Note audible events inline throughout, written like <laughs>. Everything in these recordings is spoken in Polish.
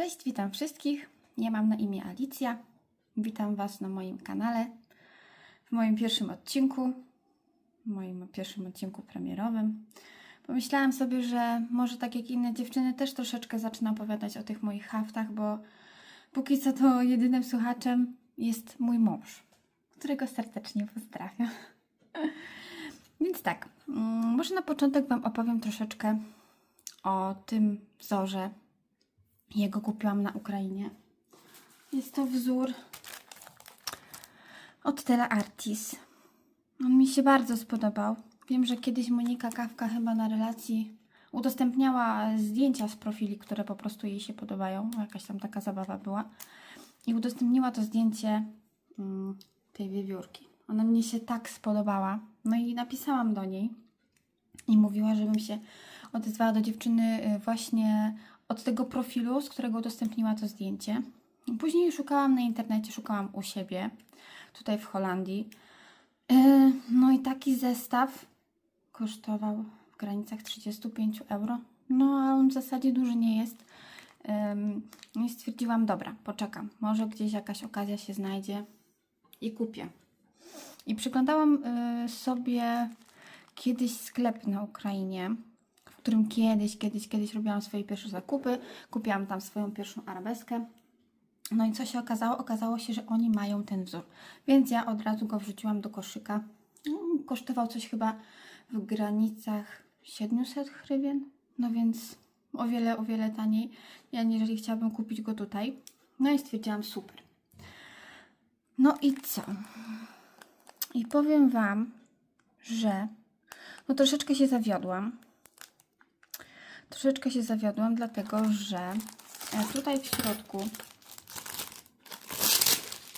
Cześć, witam wszystkich. Ja mam na imię Alicja. Witam Was na moim kanale. W moim pierwszym odcinku, w moim pierwszym odcinku premierowym. Pomyślałam sobie, że może tak jak inne dziewczyny też troszeczkę zacznę opowiadać o tych moich haftach, bo póki co to jedynym słuchaczem jest mój mąż, którego serdecznie pozdrawiam. <laughs> Więc tak, mm, może na początek Wam opowiem troszeczkę o tym wzorze. Jego kupiłam na Ukrainie. Jest to wzór od Tela Artis. On mi się bardzo spodobał. Wiem, że kiedyś Monika Kawka chyba na relacji udostępniała zdjęcia z profili, które po prostu jej się podobają. Jakaś tam taka zabawa była. I udostępniła to zdjęcie mm, tej wiewiórki. Ona mnie się tak spodobała. No i napisałam do niej i mówiła, żebym się odezwała do dziewczyny y, właśnie od tego profilu, z którego udostępniła to zdjęcie. Później szukałam na internecie, szukałam u siebie, tutaj w Holandii. Y, No i taki zestaw kosztował w granicach 35 euro. No, a on w zasadzie duży nie jest. No i stwierdziłam, dobra, poczekam. Może gdzieś jakaś okazja się znajdzie i kupię. I przyglądałam y, sobie kiedyś sklep na Ukrainie, którym kiedyś, kiedyś, kiedyś robiłam swoje pierwsze zakupy. Kupiłam tam swoją pierwszą arabeskę. No i co się okazało? Okazało się, że oni mają ten wzór. Więc ja od razu go wrzuciłam do koszyka. No, kosztował coś chyba w granicach 700 hrywien. No więc o wiele, o wiele taniej, jeżeli chciałabym kupić go tutaj. No i stwierdziłam super. No i co? I powiem Wam, że no troszeczkę się zawiodłam. Troszeczkę się zawiodłam, dlatego że e, tutaj w środku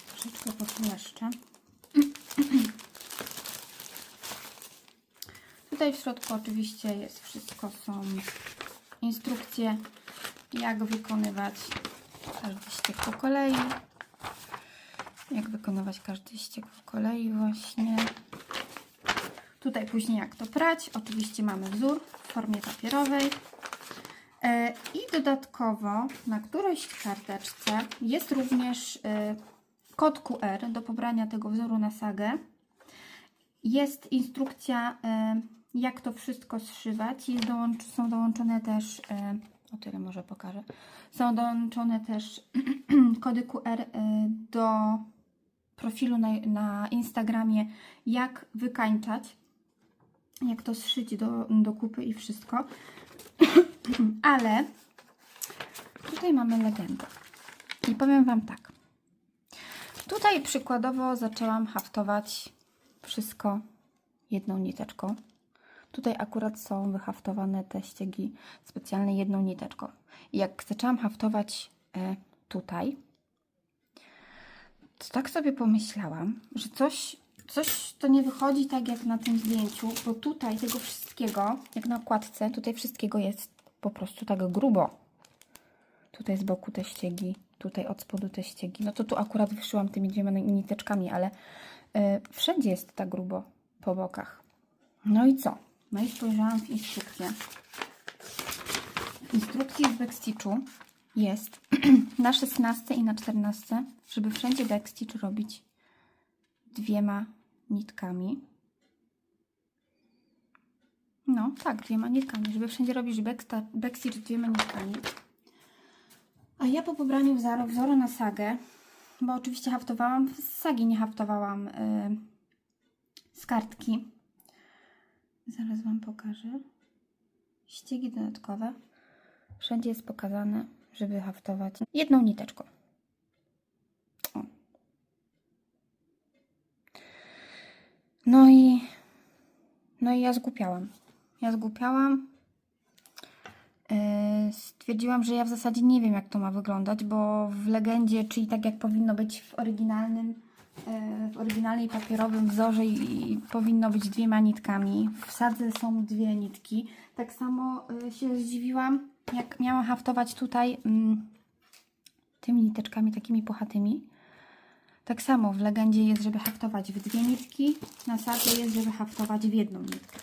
troszeczkę poszleszczę. <clears throat> Tutaj w środku oczywiście jest wszystko, są instrukcje, jak wykonywać każdy ściek po kolei. Jak wykonywać każdy ściek po kolei właśnie. Tutaj później jak to prać. Oczywiście mamy wzór w formie papierowej. E, I dodatkowo na którejś karteczce jest również e, kod QR do pobrania tego wzoru na sagę. Jest instrukcja, e, jak to wszystko zszywać. Dołącz, są dołączone też, o tyle może pokażę, są dołączone też <clears throat> kody QR do profilu na, na Instagramie, jak wykańczać, jak to zszyć do, do kupy i wszystko. <laughs> Ale tutaj mamy legendę. I powiem Wam tak. Tutaj przykładowo zaczęłam haftować wszystko jedną niteczką. Tutaj akurat są wyhaftowane te ściegi specjalnie jedną niteczką. I jak zaczęłam haftować e, tutaj, to tak sobie pomyślałam, że coś, coś to nie wychodzi tak jak na tym zdjęciu, bo tutaj tego wszystkiego, jak na okładce, tutaj wszystkiego jest po prostu tak grubo. Tutaj z boku te ściegi, tutaj od spodu te ściegi. No to tu akurat wyszyłam tymi dwiema niteczkami, ale y, wszędzie jest tak grubo po bokach. No i co? No i spojrzałam w instrukcję. W instrukcji z backstitchu jest <clears throat> na 16 i na 14, żeby wszędzie backstitch robić dwiema nitkami. No, tak, dwiema nitkami, żeby wszędzie robić backstitch dwiema nitkami. A ja po pobraniu wzoru, wzoru na sagę, bo oczywiście haftowałam, z sagi nie haftowałam yy, z kartki. Zaraz Wam pokażę. Ściegi dodatkowe. Wszędzie jest pokazane, żeby haftować jedną niteczką. O. No i no i ja zgłupiałam. Ja zgłupiałam. Yy, stwierdziłam, że ja w zasadzie nie wiem, jak to ma wyglądać, bo w legendzie, czyli tak jak powinno być w oryginalnym, yy, w oryginalnej papierowym wzorze i, powinno być dwiema nitkami. W sadze są dwie nitki. Tak samo yy, się zdziwiłam, jak miałam haftować tutaj mm, tymi niteczkami takimi puchatymi. Tak samo w legendzie jest, żeby haftować w dwie nitki, na sadzie jest, żeby haftować w jedną nitkę.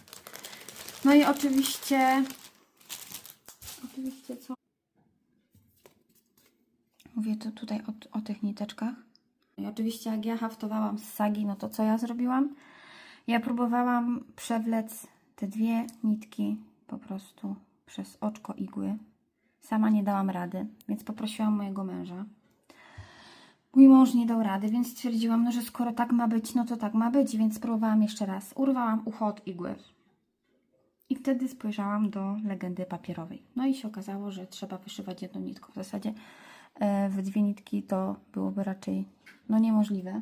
No i oczywiście, oczywiście co? Mówię tu tutaj o, o tych niteczkach. I oczywiście jak ja haftowałam z sagi, no to co ja zrobiłam? Ja próbowałam przewlec te dwie nitki po prostu przez oczko igły. Sama nie dałam rady, więc poprosiłam mojego męża. Mój mąż nie dał rady, więc stwierdziłam, no, że skoro tak ma być, no to tak ma być, więc spróbowałam jeszcze raz. Urwałam ucho od igły. I wtedy spojrzałam do legendy papierowej. No i się okazało, że trzeba wyszywać jedną nitką. W zasadzie e, w dwie nitki to byłoby raczej no niemożliwe.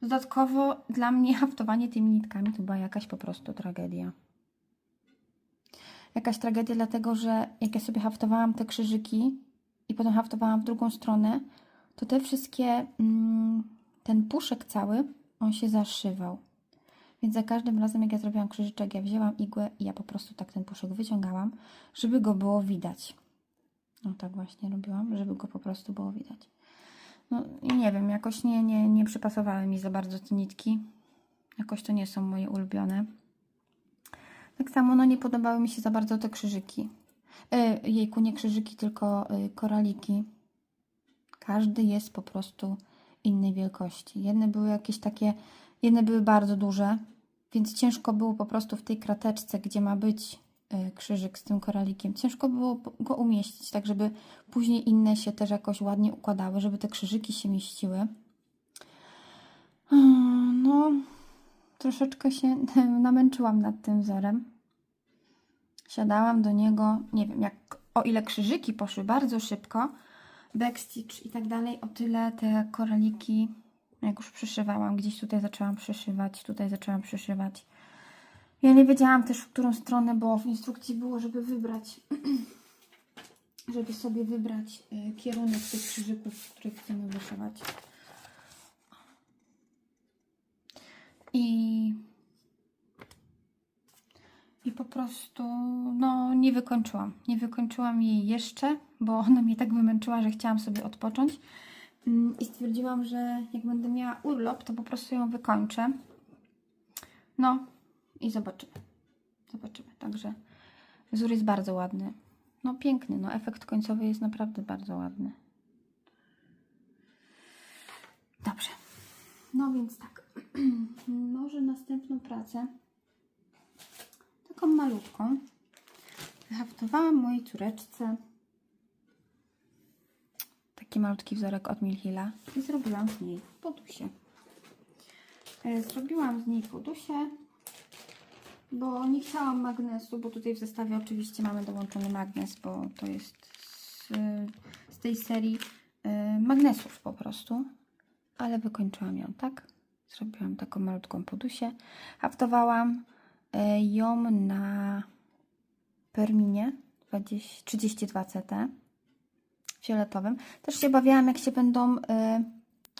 Dodatkowo dla mnie <laughs> haftowanie tymi nitkami to była jakaś po prostu tragedia. Jakaś tragedia, dlatego że jak ja sobie haftowałam te krzyżyki i potem haftowałam w drugą stronę, to te wszystkie, mm, ten puszek cały, on się zaszywał. Więc za każdym razem, jak ja zrobiłam krzyżyczek, ja wzięłam igłę i ja po prostu tak ten puszek wyciągałam, żeby go było widać. No tak właśnie robiłam, żeby go po prostu było widać. No i nie wiem, jakoś nie, nie, nie przypasowały mi za bardzo te nitki. Jakoś to nie są moje ulubione. Tak samo, no nie podobały mi się za bardzo te krzyżyki. E, jejku, nie krzyżyki, tylko y, koraliki. Każdy jest po prostu innej wielkości. Jedne były jakieś takie, jedne były bardzo duże, więc ciężko było po prostu w tej krateczce, gdzie ma być y, krzyżyk z tym koralikiem, ciężko było go umieścić, tak żeby później inne się też jakoś ładnie układały, żeby te krzyżyki się mieściły. No, troszeczkę się <laughs> namęczyłam nad tym wzorem. Siadałam do niego, nie wiem, jak o ile krzyżyki poszły bardzo szybko, backstitch i tak dalej, o tyle te koraliki, jak już przyszywałam, gdzieś tutaj zaczęłam przyszywać, tutaj zaczęłam przyszywać. Ja nie wiedziałam też, w którą stronę, bo w instrukcji było, żeby wybrać, <clears throat> żeby sobie wybrać y, kierunek tych krzyżyków, których chcemy wyszywać. I, I po prostu no, nie wykończyłam. Nie wykończyłam jej jeszcze, bo ona mnie tak wymęczyła, że chciałam sobie odpocząć. Mm, I stwierdziłam, że jak będę miała urlop, to po prostu ją wykończę. No i zobaczymy. Zobaczymy. Także wzór jest bardzo ładny. No piękny, no efekt końcowy jest naprawdę bardzo ładny. Dobrze. No więc tak. <clears throat> Może następną pracę, taką malutką, wyhaftowałam mojej córeczce taki malutki wzorek od Milhilla i zrobiłam z niej podusie. E, Zrobiłam z niej podusie, bo nie chciałam magnesu, bo tutaj w zestawie oczywiście mamy dołączony magnes, bo to jest z, z tej serii y, magnesów po prostu, ale wykończyłam ją tak. Zrobiłam taką malutką podusię. Haftowałam ją na Perminie 20, 32 CT fioletowym. Też się bawiłam, jak się będą y,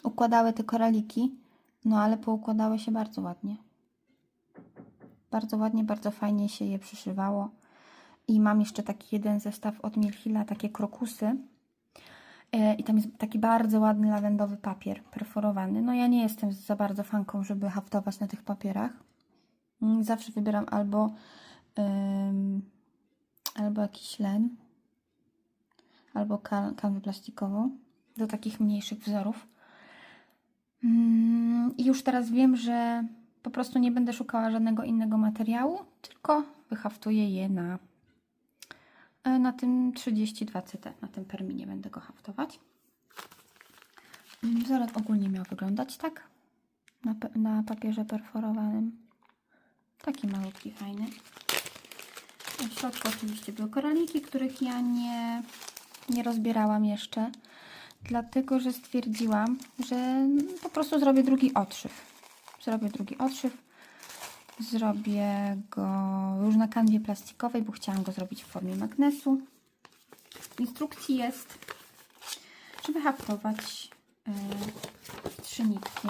układały te koraliki, no ale poukładały się bardzo ładnie. Bardzo ładnie, bardzo fajnie się je przyszywało. I mam jeszcze taki jeden zestaw od Milhilla, takie krokusy. Y, I tam jest taki bardzo ładny lawendowy papier perforowany. No ja nie jestem za bardzo fanką, żeby haftować na tych papierach. Mm, Zawsze wybieram albo, ym, albo jakiś len, albo kan kanwę plastikową do takich mniejszych wzorów. Mm, I już teraz wiem, że po prostu nie będę szukała żadnego innego materiału, tylko wyhaftuję je na, e, na tym 32 CT, na tym perminie będę go haftować. Wzorek ogólnie miał wyglądać tak, na, na papierze perforowanym. Taki malutki, fajny. W środku oczywiście były koraliki, których ja nie, nie rozbierałam jeszcze, dlatego że stwierdziłam, że po prostu zrobię drugi odszyw. Zrobię drugi odszyw. Zrobię go już na kanwie plastikowej, bo chciałam go zrobić w formie magnesu. W instrukcji jest, żeby haftować yy, trzy nitki.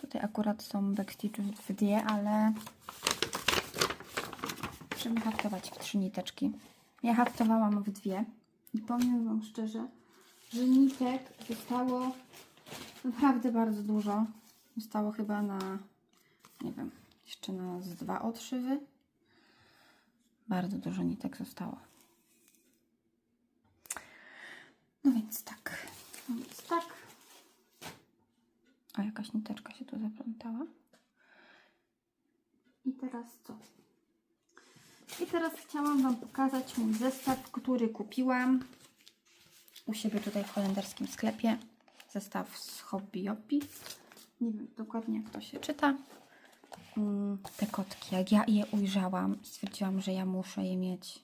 Tutaj akurat są backstitchy w dwie, ale żeby haftować w trzy niteczki. Ja haftowałam w dwie i powiem Wam szczerze, że nitek zostało naprawdę bardzo dużo. Zostało chyba na, nie wiem, jeszcze na z dwa odszywy. Bardzo dużo nitek zostało. No więc tak. No więc tak. O, jakaś niteczka się tu zaplątała. I teraz co? I teraz chciałam Wam pokazać mój zestaw, który kupiłam u siebie tutaj w holenderskim sklepie. Zestaw z Hobby Joppi. Nie wiem dokładnie jak to się czyta. Mm, Te kotki, jak ja je ujrzałam, stwierdziłam, że ja muszę je mieć.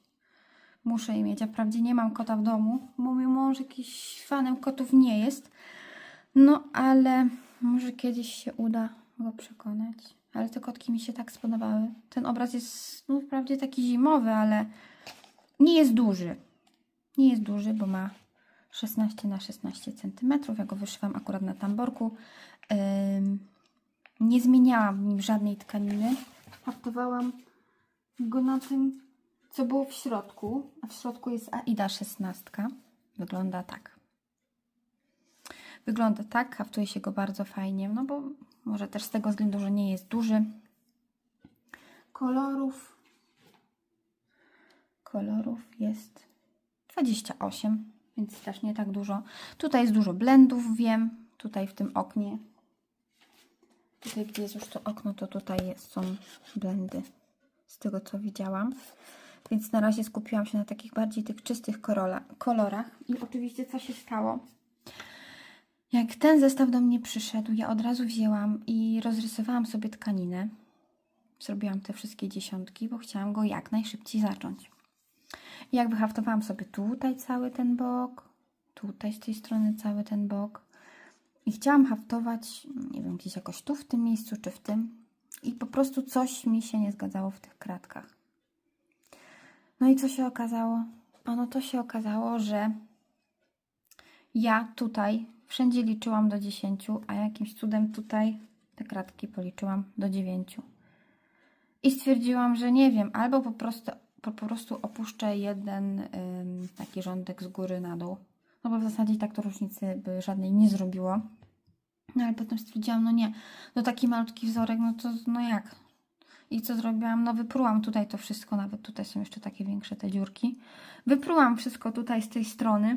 Muszę je mieć. Ja wprawdzie nie mam kota w domu, bo mój mąż jakiś fanem kotów nie jest. No ale może kiedyś się uda go przekonać. Ale te kotki mi się tak spodobały. Ten obraz jest no wprawdzie taki zimowy, ale nie jest duży. Nie jest duży, bo ma 16 na 16 cm. Ja go wyszywam akurat na tamborku. Nie zmieniałam w nim żadnej tkaniny. Haftowałam go na tym, co było w środku. A w środku jest Aida 16. Wygląda tak. Wygląda tak, haftuje się go bardzo fajnie, no bo może też z tego względu, że nie jest duży. Kolorów kolorów jest 28, więc też nie tak dużo. Tutaj jest dużo blendów, wiem, tutaj w tym oknie. Tutaj, gdzie jest już to okno, to tutaj jest, są blendy z tego, co widziałam. Więc na razie skupiłam się na takich bardziej tych czystych kolorach. I oczywiście co się stało? Jak ten zestaw do mnie przyszedł, ja od razu wzięłam i rozrysowałam sobie tkaninę. Zrobiłam te wszystkie dziesiątki, bo chciałam go jak najszybciej zacząć. I jak wyhaftowałam sobie tutaj cały ten bok, tutaj z tej strony cały ten bok. I chciałam haftować, nie wiem, gdzieś jakoś tu w tym miejscu, czy w tym. I po prostu coś mi się nie zgadzało w tych kratkach. No i co się okazało? Ano to się okazało, że ja tutaj wszędzie liczyłam do 10, a jakimś cudem tutaj te kratki policzyłam do 9. I stwierdziłam, że nie wiem, albo po prostu, po, po prostu opuszczę jeden ym, taki rządek z góry na dół. No bo w zasadzie tak to różnicy by żadnej nie zrobiło. No ale potem stwierdziłam, no nie, no taki malutki wzorek, no to no jak? I co zrobiłam? No wyprułam tutaj to wszystko, nawet tutaj są jeszcze takie większe te dziurki. Wyprułam wszystko tutaj z tej strony.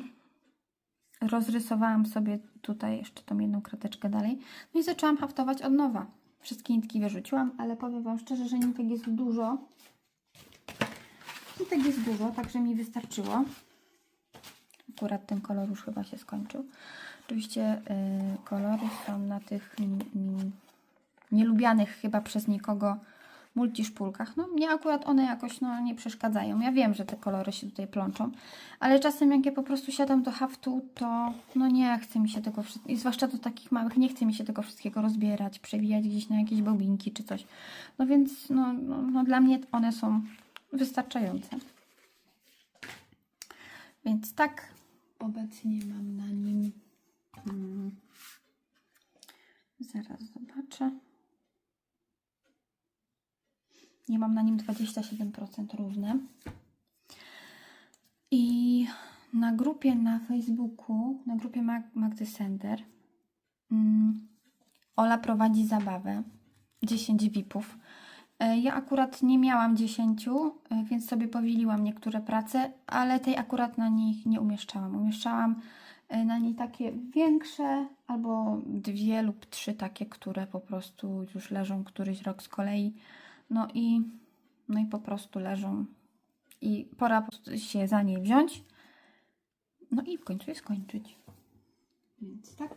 Rozrysowałam sobie tutaj jeszcze tą jedną krateczkę dalej. No i zaczęłam haftować od nowa. Wszystkie nitki wyrzuciłam, ale powiem Wam szczerze, że nitek jest dużo. Nitek jest dużo, także mi wystarczyło. Akurat ten kolor już chyba się skończył. Oczywiście y, kolory są na tych nielubianych chyba przez nikogo multiszpulkach. No mnie akurat one jakoś no, nie przeszkadzają. Ja wiem, że te kolory się tutaj plączą, ale czasem jak ja po prostu siadam do haftu, to no nie chce mi się tego i zwłaszcza do takich małych, nie chce mi się tego wszystkiego rozbierać, przewijać gdzieś na jakieś bobinki czy coś. No więc no, no, no dla mnie one są wystarczające. Więc tak, obecnie mam na nim Hmm. Zaraz zobaczę. Nie mam na nim 27% równe. I na grupie na Facebooku, na grupie Mag Magdy Sender, mm, Ola prowadzi zabawę 10 VIP-ów. E, Ja akurat nie miałam 10, e, więc sobie powieliłam niektóre prace, ale tej akurat na nich nie umieszczałam. Umieszczałam e, na niej takie większe, albo dwie lub trzy takie, które po prostu już leżą któryś rok z kolei. No i, no i po prostu leżą. I pora się za nie wziąć. No i w końcu je skończyć. Więc tak.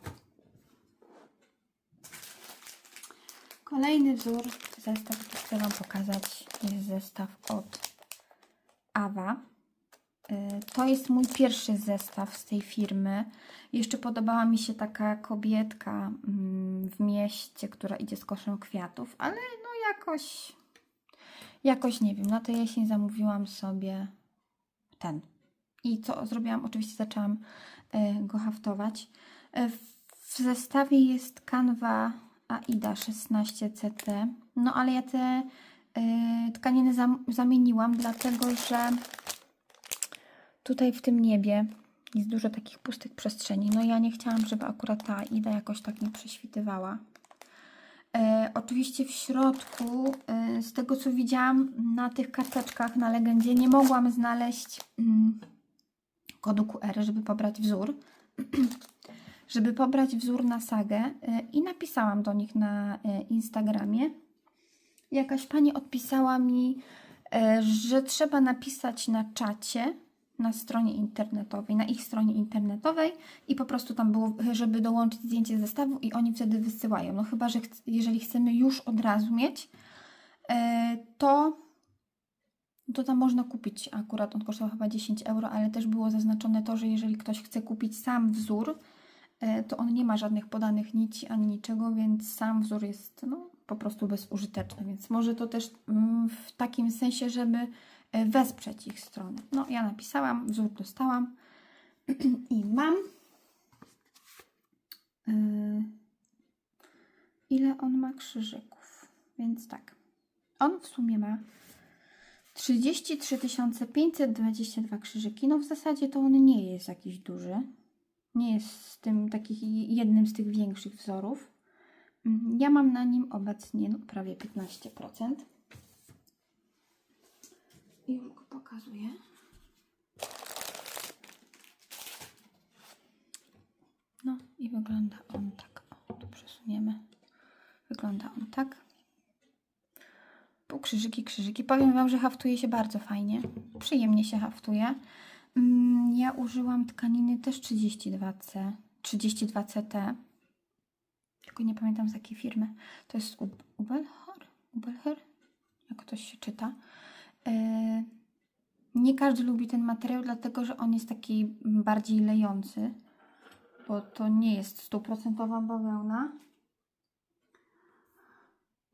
Kolejny wzór, zestaw, który chcę Wam pokazać, jest zestaw od Awa. Y, To jest mój pierwszy zestaw z tej firmy. Jeszcze podobała mi się taka kobietka mm, w mieście, która idzie z koszem kwiatów, ale no jakoś, jakoś nie wiem. Na tę jesień zamówiłam sobie ten. I co zrobiłam? Oczywiście zaczęłam y, go haftować. Y, W zestawie jest kanwa Aida 16 CT. No ale ja te y, tkaniny zam zamieniłam, dlatego że tutaj w tym niebie jest dużo takich pustych przestrzeni. No ja nie chciałam, żeby akurat ta Aida jakoś tak nie prześwitywała. E, oczywiście w środku, e, z tego co widziałam na tych karteczkach na legendzie, nie mogłam znaleźć mm, kodu QR, żeby pobrać wzór. <clears throat> żeby pobrać wzór na sagę y, i napisałam do nich na Instagramie. Jakaś pani odpisała mi, że trzeba napisać na czacie na stronie internetowej, na ich stronie internetowej i po prostu tam było, żeby dołączyć zdjęcie zestawu i oni wtedy wysyłają. No chyba, że chc- jeżeli chcemy już od razu mieć, e, to, to tam można kupić akurat, on kosztował chyba 10 euro, ale też było zaznaczone to, że jeżeli ktoś chce kupić sam wzór, e, to on nie ma żadnych podanych nici ani niczego, więc sam wzór jest no, po prostu bezużyteczny, więc może to też mm, w takim sensie, żeby wesprzeć ich stronę. No, ja napisałam, wzór dostałam <clears throat> i mam. Yy, ile on ma krzyżyków? Więc tak. On w sumie ma 33 522 krzyżyki. No w zasadzie to on nie jest jakiś duży. Nie jest z tym takich jednym z tych większych wzorów. Mm, Ja mam na nim obecnie no, prawie 15%. I już go pokazuję. No i wygląda on tak. O, tu przesuniemy. Wygląda on tak. Półkrzyżyki, krzyżyki. Powiem Wam, że haftuje się bardzo fajnie. Przyjemnie się haftuje. Mm, Ja użyłam tkaniny też 32C, 32CT. Tylko nie pamiętam z jakiej firmy. To jest Ub- Ubelhor? Ubelher? Jak to się czyta. Yy, Nie każdy lubi ten materiał, dlatego że on jest taki bardziej lejący, bo to nie jest stuprocentowa bawełna.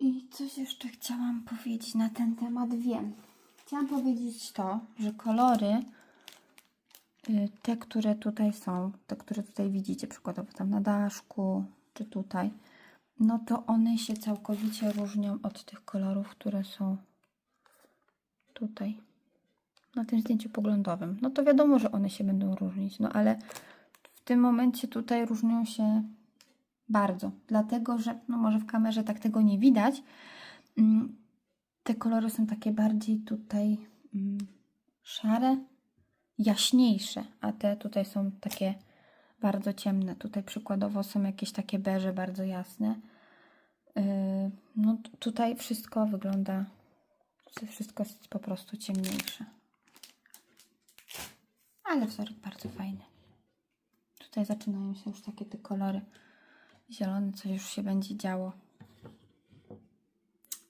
I coś jeszcze chciałam powiedzieć na ten temat. Wiem. Chciałam powiedzieć to, że kolory, y, te, które tutaj są, te, które tutaj widzicie, przykładowo tam na daszku, czy tutaj, no to one się całkowicie różnią od tych kolorów, które są tutaj, na tym zdjęciu poglądowym. No to wiadomo, że one się będą różnić, no ale w tym momencie tutaj różnią się bardzo, dlatego że, no może w kamerze tak tego nie widać, mm, te kolory są takie bardziej tutaj mm, szare, jaśniejsze, a te tutaj są takie bardzo ciemne. Tutaj przykładowo są jakieś takie beże bardzo jasne. Yy, no tutaj wszystko wygląda, wszystko jest po prostu ciemniejsze. Ale wzorek bardzo fajny. Tutaj zaczynają się już takie te kolory zielone, co już się będzie działo.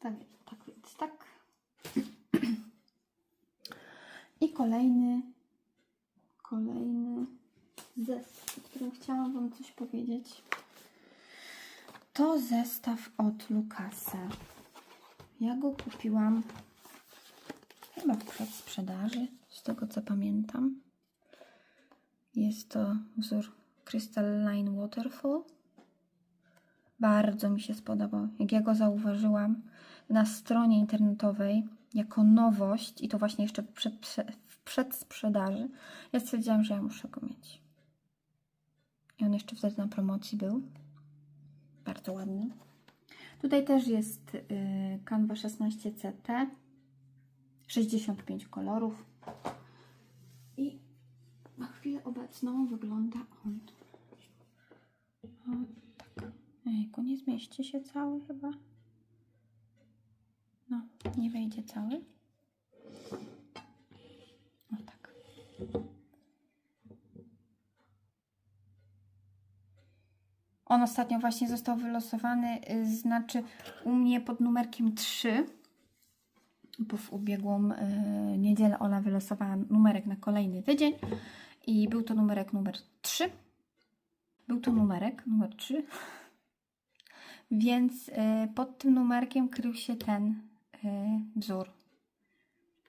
Tak, tak więc tak. I kolejny, kolejny zestaw, o którym chciałam Wam coś powiedzieć. To zestaw od Lukasa. Ja go kupiłam chyba w przedsprzedaży, z tego co pamiętam. Jest to wzór Crystalline Waterfall. Bardzo mi się spodobał. Jak ja go zauważyłam na stronie internetowej jako nowość i to właśnie jeszcze przed, w przedsprzedaży, ja stwierdziłam, że ja muszę go mieć. I on jeszcze wtedy na promocji był. Bardzo ładny. Tutaj też jest y, Canva 16 CT. 65 kolorów. I na chwilę obecną wygląda on. Ejku, nie zmieści się cały chyba. No, nie wejdzie cały. O tak. On ostatnio właśnie został wylosowany, y, znaczy u mnie pod numerkiem 3, bo w ubiegłą y, niedzielę Ola wylosowała numerek na kolejny tydzień i był to numerek numer 3. Był to numerek numer 3. <laughs> Więc y, pod tym numerkiem krył się ten y, wzór.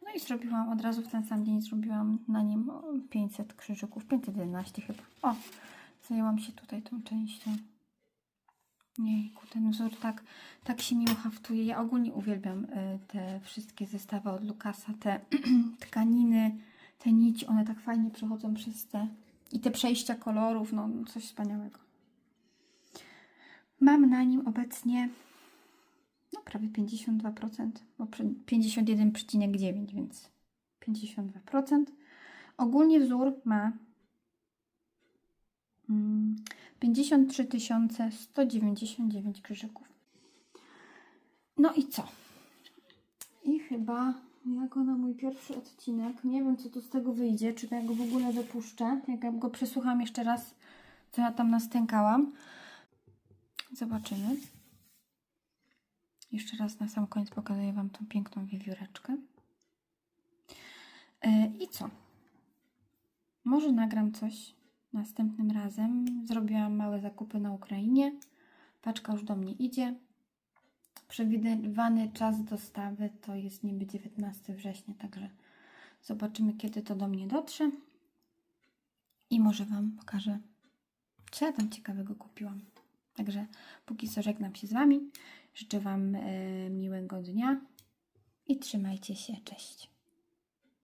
No i zrobiłam od razu w ten sam dzień zrobiłam na nim o, 500 krzyżyków, 511 chyba. O, zajęłam się tutaj tą częścią. Jejku, ten wzór tak, tak się miło haftuje. Ja ogólnie uwielbiam y, te wszystkie zestawy od Lukasa, te <clears throat> tkaniny, te nici, one tak fajnie przechodzą przez te i te przejścia kolorów, no coś wspaniałego. Mam na nim obecnie no prawie 52%, bo przy- 51,9, więc 52%. Ogólnie wzór ma mm, 53 199 krzyżyków. No i co? I chyba jako na mój pierwszy odcinek, nie wiem co tu z tego wyjdzie, czy ja go w ogóle dopuszczę, jak ja go przesłucham jeszcze raz, co ja tam nastękałam. Zobaczymy. Jeszcze raz na sam koniec pokazuję Wam tą piękną wiewióreczkę. E, I co? Może nagram coś następnym razem. Zrobiłam małe zakupy na Ukrainie. Paczka już do mnie idzie. Przewidywany czas dostawy to jest niby 19 września, także zobaczymy, kiedy to do mnie dotrze. I może Wam pokażę, co ja tam ciekawego kupiłam. Także póki co żegnam się z Wami. Życzę Wam e, miłego dnia i trzymajcie się. Cześć.